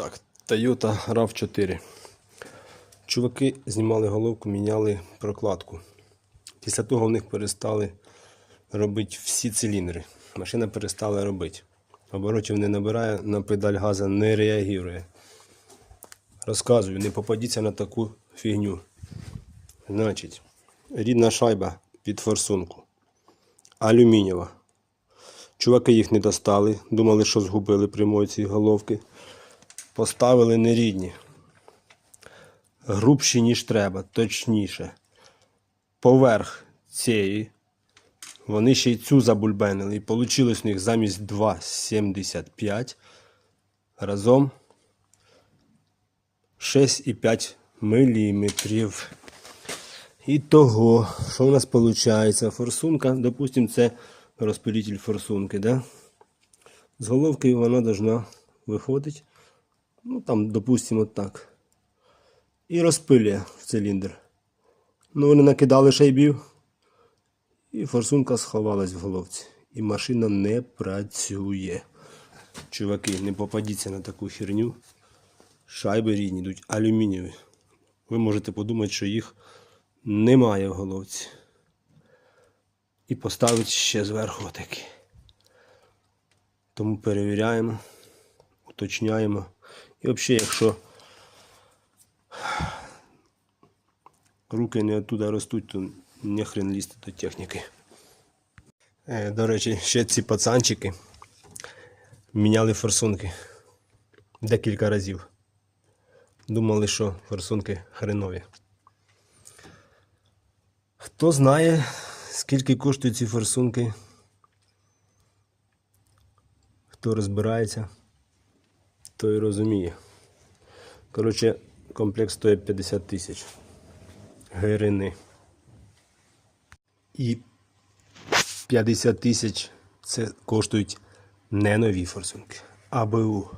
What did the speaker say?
Так, Toyota RAV4. Чуваки знімали головку, міняли прокладку. Після того в них перестали робити всі циліндри. Машина перестала робити. Оборотів не набирає, на педаль газа не реагує. Розказую, не попадіться на таку фігню. Значить, рідна шайба під форсунку. Алюмінієва. Чуваки їх не достали, думали, що згубили прямої ці головки. Поставили нерідні. Грубші, ніж треба, точніше. Поверх цієї. Вони ще й цю забульбенили. І вийшло у них замість 2,75 разом 6,5 міліметрів. І того, що у нас виходить? Форсунка, допустимо, це розпилитель форсунки, да? З головки вона должна виходити. Ну там, допустимо, так. І розпилює циліндр. Ну, вони накидали шайбів, і форсунка сховалась в головці. І машина не працює. Чуваки, не попадіться на таку херню. Шайби рідні йдуть алюмінієві. Ви можете подумати, що їх немає в головці. І поставити ще зверху отакі. Тому перевіряємо, уточняємо. І взагалі, якщо руки не оттуда ростуть, то не хрен лізти до техніки. Е, До речі, ще ці пацанчики міняли форсунки декілька разів. Думали, що форсунки хренові. Хто знає, скільки коштують ці форсунки? Хто розбирається, той розуміє. Коротше, комплект стоїть 50 тисяч гирини. І 50 тисяч це коштують не нові форсунки, а БУ.